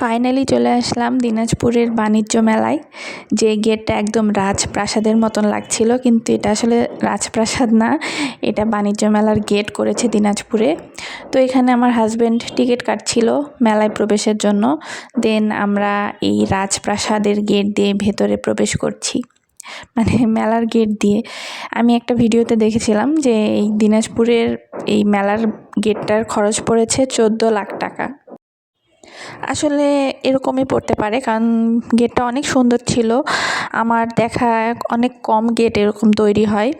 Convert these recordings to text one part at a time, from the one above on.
Finally চলে আসলাম দিনাজপুরের বাণিজ্য মেলায়, যে গেটটা একদম রাজপ্রাসাদের মতন লাগছিল, কিন্তু এটা আসলে রাজপ্রাসাদ না, এটা বাণিজ্য মেলার গেট করেছে দিনাজপুরে। তো এখানে আমার হাজব্যান্ড টিকিট কাটছিল মেলায় প্রবেশের জন্য দেন আমরা এই রাজপ্রাসাদের গেট দিয়ে ভেতরে প্রবেশ করছি মানে মেলার গেট দিয়ে। আমি একটা ভিডিওতে দেখেছিলাম যে এই দিনাজপুরের এই মেলার গেটটার খরচ পড়েছে চোদ্দ লাখ টাকা। আসলে এরকমই পড়তে পারে, কারণ গেটটা অনেক সুন্দর ছিল। আমার দেখা অনেক কম গেট এরকম তৈরি হয়।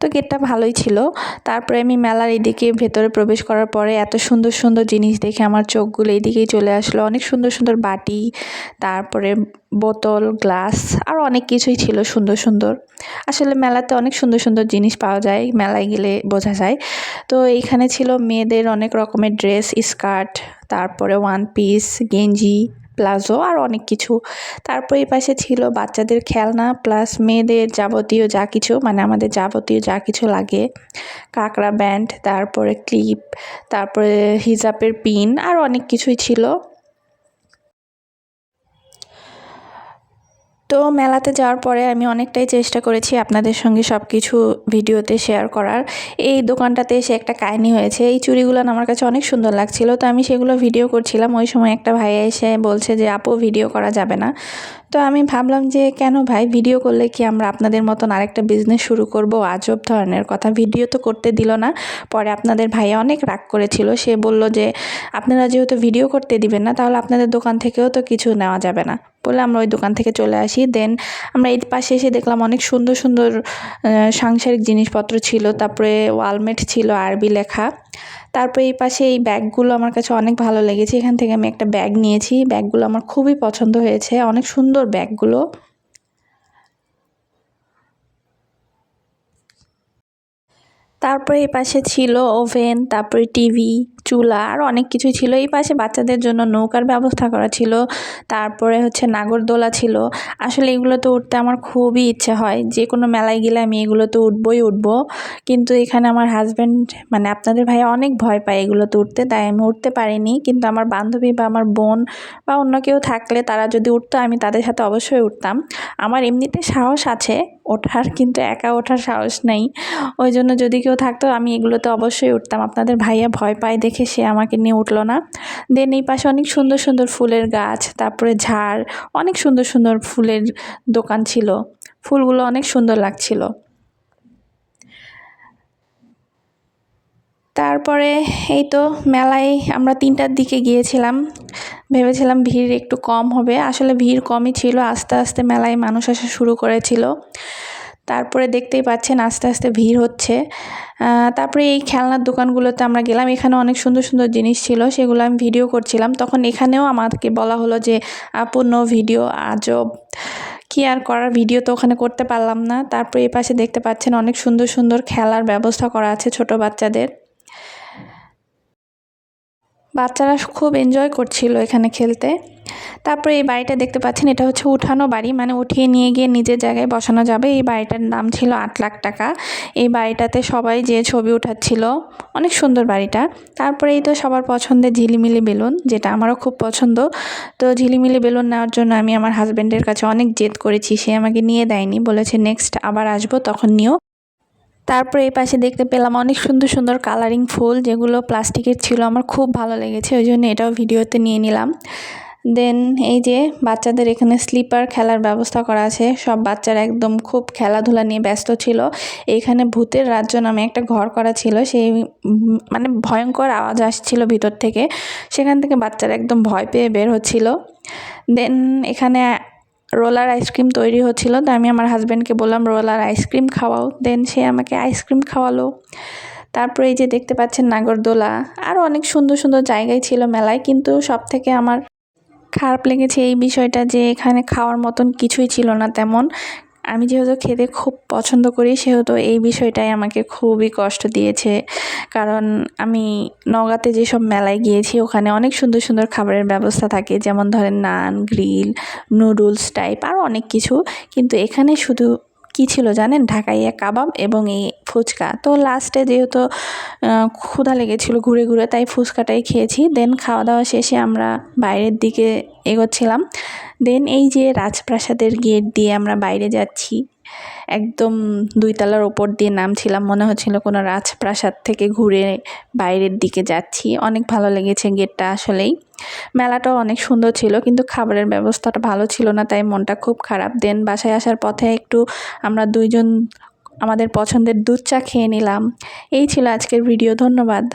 তো গেটটা ভালোই ছিল। তারপরে আমি মেলার এদিকে ভেতরে প্রবেশ করার পরে এত সুন্দর সুন্দর জিনিস দেখে আমার চোখগুলো এদিকেই চলে আসলো। অনেক সুন্দর সুন্দর বাটি, তারপরে বোতল, গ্লাস আরও অনেক কিছুই ছিল সুন্দর সুন্দর। আসলে মেলাতে অনেক সুন্দর সুন্দর জিনিস পাওয়া যায়, মেলায় গেলে বোঝা যায়। তো এইখানে ছিল মেয়েদের অনেক রকমের ড্রেস, স্কার্ট, তারপরে ওয়ান পিস, গেঞ্জি প্লাজো আর অনেক কিছু। তারপর এই পাশে ছিল বাচ্চাদের খেলনা প্লাস মেয়েদের যাবতীয় যা কিছু মানে আমাদের যাবতীয় যা কিছু লাগে। কাঁকড়া ব্যান্ড তারপরে ক্লিপ তারপরে হিজাবের পিন আর অনেক কিছুই ছিল। তো মেলাতে যাওয়ার পরে আমি অনেকটাই চেষ্টা করেছি আপনাদের সঙ্গে সব কিছু ভিডিওতে শেয়ার করার। এই দোকানটাতে এসে একটা কাহিনি হয়েছে, এই চুড়িগুলো আমার কাছে অনেক সুন্দর লাগছিল, তো আমি সেগুলো ভিডিও করছিলাম। ওই সময় একটা ভাইয়া এসে বলছে যে, আপু ভিডিও করা যাবে না। তো আমি ভাবলাম যে, কেন ভাই? ভিডিও করলে কি আমরা আপনাদের মতন আরেকটা বিজনেস শুরু করব? আজব ধরনের কথা। ভিডিও তো করতে দিল না। পরে আপনাদের ভাইয়া অনেক রাগ করেছিল। সে বলল যে, আপনারা যেহেতু ভিডিও করতে দিবেন না, তাহলে আপনাদের দোকান থেকেও তো কিছু নেওয়া যাবে না। বলে আমরা ওই দোকান থেকে চলে আসি। দেন আমরা এই পাশে এসে দেখলাম অনেক সুন্দর সুন্দর সাংসারিক জিনিসপত্র ছিল। তারপরে ওয়ালমেট ছিল, আরবি লেখা। তারপরে এই পাশে এই ব্যাগগুলো আমার কাছে অনেক ভালো লেগেছে। এখান থেকে আমি একটা ব্যাগ নিয়েছি। ব্যাগগুলো আমার খুবই পছন্দ হয়েছে। অনেক সুন্দর ব্যাগগুলো। তারপরে এই পাশে ছিল ওভেন, তারপরে টিভি, চুলা, আর অনেক কিছুই ছিল। এই পাশে বাচ্চাদের জন্য নৌকার ব্যবস্থা করা ছিল। তারপরে হচ্ছে নাগরদোলা ছিল। আসলে এগুলোতে উঠতে আমার খুবই ইচ্ছে হয়। যে কোনো মেলায় গেলে আমি এগুলোতে উঠবই উঠবো। কিন্তু এখানে আমার হাজব্যান্ড মানে আপনাদের ভাই অনেক ভয় পায় এগুলোতে উঠতে, তাই আমি উঠতে পারিনি। কিন্তু আমার বান্ধবী বা আমার বোন বা অন্য কেউ থাকলে তারা যদি উঠতো, আমি তাদের সাথে অবশ্যই উঠতাম। আমার এমনিতে সাহস আছে ওঠার, কিন্তু একা ওঠার সাহস নেই। ওই জন্য যদি কেউ থাকতো, আমি এগুলোতে অবশ্যই উঠতাম। আপনাদের ভাইয়া ভয় পায় দেখে সে আমাকে নিয়ে উঠল না। দেন এই পাশে অনেক সুন্দর সুন্দর ফুলের গাছ, তারপরে ঝাড়, অনেক সুন্দর সুন্দর ফুলের দোকান ছিল। ফুলগুলো অনেক সুন্দর লাগছিল। তারপরে এই তো মেলায় আমরা তিনটার দিকে গিয়েছিলাম। ভেবেছিলাম ভিড় একটু কম হবে। আসলে ভিড় কমই ছিল, আস্তে আস্তে মেলায় মানুষ আসা শুরু করেছিল। তারপরে দেখতেই পাচ্ছেন আস্তে আস্তে ভিড় হচ্ছে। তারপরে এই খেলনার দোকানগুলোতে আমরা গেলাম। এখানে অনেক সুন্দর সুন্দর জিনিস ছিল, সেগুলো আমি ভিডিও করছিলাম। তখন এখানেও আমাকে বলা হলো যে, আপু, নো ভিডিও আজব কি আর করার? ভিডিও তো ওখানে করতে পারলাম না। তারপরে এই পাশে দেখতে পাচ্ছেন অনেক সুন্দর সুন্দর খেলার ব্যবস্থা করা আছে ছোট বাচ্চাদের। বাচ্চারা খুব এনজয় করছিল এখানে খেলতে। তারপরে এই বাড়িটা দেখতে পাচ্ছেন, এটা হচ্ছে উঠানো বাড়ি মানে উঠিয়ে নিয়ে গিয়ে নিজের জায়গায় বসানো যাবে। এই বাড়িটার নাম ছিল আট লাখ টাকা। এই বাড়িটাতে সবাই যে ছবি উঠাচ্ছিল। অনেক সুন্দর বাড়িটা। তারপরে এই তো সবার পছন্দের ঝিলিমিলি বেলুন, যেটা আমারও খুব পছন্দ। তো ঝিলিমিলি বেলুন নেওয়ার জন্য আমি আমার হাজব্যান্ডের কাছে অনেক জেদ করেছি, সে আমাকে নিয়ে দেয়নি। বলেছে নেক্সট আবার আসব, তখন নিও। তারপরে এই পাশে দেখতে পেলাম অনেক সুন্দর সুন্দর কালারিং ফুল যেগুলো প্লাস্টিকের ছিল, আমার খুব ভালো লেগেছে, ওই জন্য এটাও ভিডিওতে নিয়ে নিলাম। দেন এই যে বাচ্চাদের এখানে স্লিপার খেলার ব্যবস্থা করা আছে, সব বাচ্চারা একদম খুব খেলাধুলা নিয়ে ব্যস্ত ছিল। এইখানে ভূতের রাজ্য নামে একটা ঘর করা ছিল, সেই মানে ভয়ঙ্কর আওয়াজ আসছিল ভিতর থেকে, সেখান থেকে বাচ্চারা একদম ভয় পেয়ে বের হচ্ছিল। দেন এখানে রোলার আইসক্রিম তৈরি হচ্ছিল তো আমি আমার হাজব্যান্ডকে বললাম, রোলার আইসক্রিম খাওয়াও। দেন সে আমাকে আইসক্রিম খাওয়ালো। তারপরে এই যে দেখতে পাচ্ছেন নাগরদোলা আরও অনেক সুন্দর সুন্দর জায়গায় ছিল মেলায়, কিন্তু সব থেকে আমার খারাপ লেগেছে এই বিষয়টা যে এখানে খাওয়ার মতন কিছুই ছিল না তেমন। আমি যেহেতু খেতে খুব পছন্দ করি, সেহেতু এই বিষয়টাই আমাকে খুবই কষ্ট দিয়েছে। কারণ আমি নগাতে যেসব মেলায় গিয়েছি, ওখানে অনেক সুন্দর সুন্দর খাবারের ব্যবস্থা থাকে। যেমন ধরেন নান, গ্রিল, নুডলস টাইপ আরও অনেক কিছু। কিন্তু এখানে শুধু কী ছিল জানেন? ঢাকাইয়া কাবাব এবং এই ফুচকা। তো লাস্টে যেহেতু ক্ষুধা লেগেছিল ঘুরে ঘুরে, তাই ফুচকাটাই খেয়েছি। দেন খাওয়া দাওয়া শেষে আমরা বাইরের দিকে এগোচ্ছিলাম। দেন এই যে রাজপ্রাসাদের গেট দিয়ে আমরা বাইরে যাচ্ছি একদম দুই তলার ওপর দিয়ে নামছিলাম। মনে হচ্ছিল কোনো রাজপ্রাসাদ থেকে ঘুরে বাইরের দিকে যাচ্ছি। অনেক ভালো লেগেছে গেটটা আসলেই। মেলাটাও অনেক সুন্দর ছিল, কিন্তু খাবারের ব্যবস্থাটা ভালো ছিল না, তাই মনটা খুব খারাপ। দেন বাসায় আসার পথে একটু আমরা দুইজন আমাদের পছন্দের দুধ চা খেয়ে নিলাম। এই ছিল আজকের ভিডিও, ধন্যবাদ।